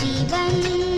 जीवन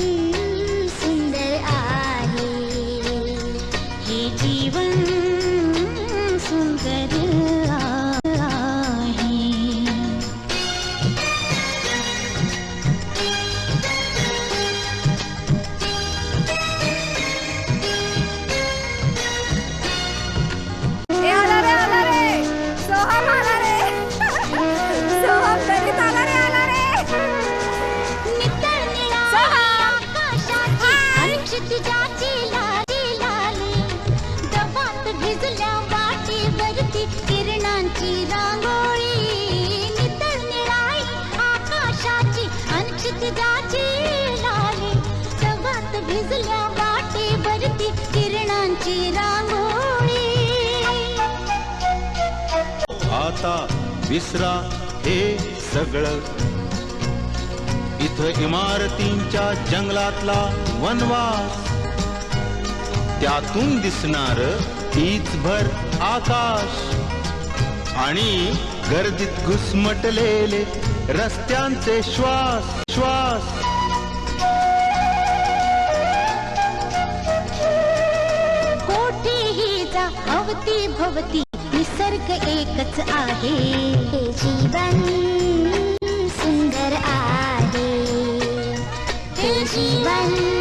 आता विसरा हे सगळं. इथं इमारतींच्या जंगलातला वनवास. त्यातून दिसणार तीच भर आकाश. आणि गर्दीत घुसमटलेले रस्त्यांचे श्वास श्वास. कोठेही जा अवती भवती. निसर्ग एकच आहे. हे जीवन सुंदर आहे. हे जीवन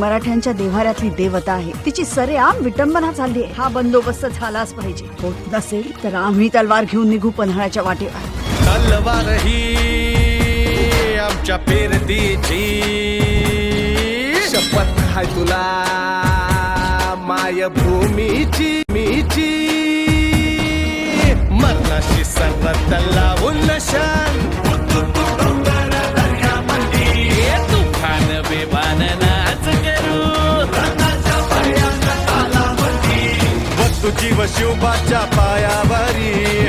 मराठ्यांच्या देव्हाऱ्यातली देवता आहे. तिची सरेआम विटंबना चालली आहे. हा बंदोबस्त झालाच पाहिजे. होत नसेल तर आम्ही तलवार घेऊन निघू पन्हाळ्याच्या वाटेवर. तलवार ही आमच्या पेरतीची. शपथ हाय तुला मायभूमीची. वस्तू जीव शिवबाच्या पायावरी.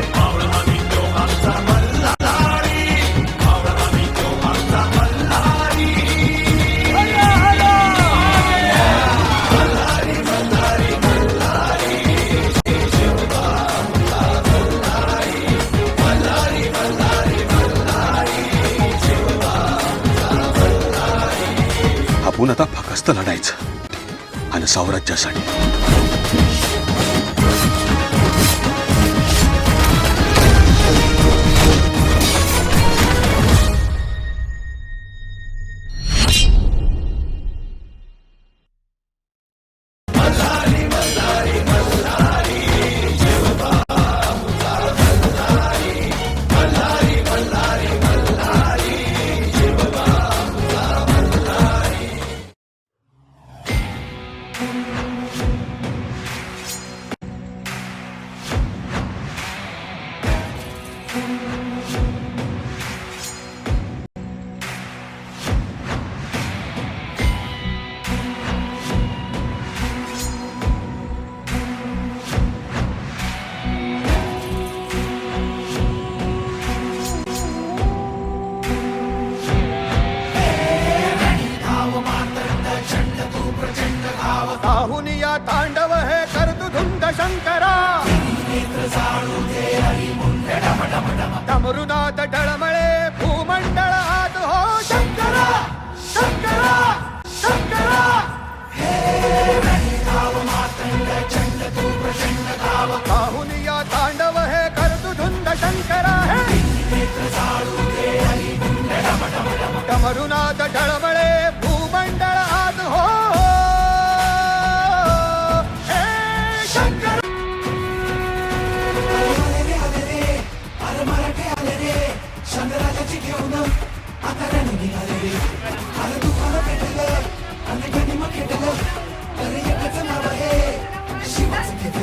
आपण आता फकस्त लढायचं. आणि साम्राज्यासाठी. तांडव हे करतु धुंद शंकरा। ಡಮರುನಾಥ ಡಳಮಳೆ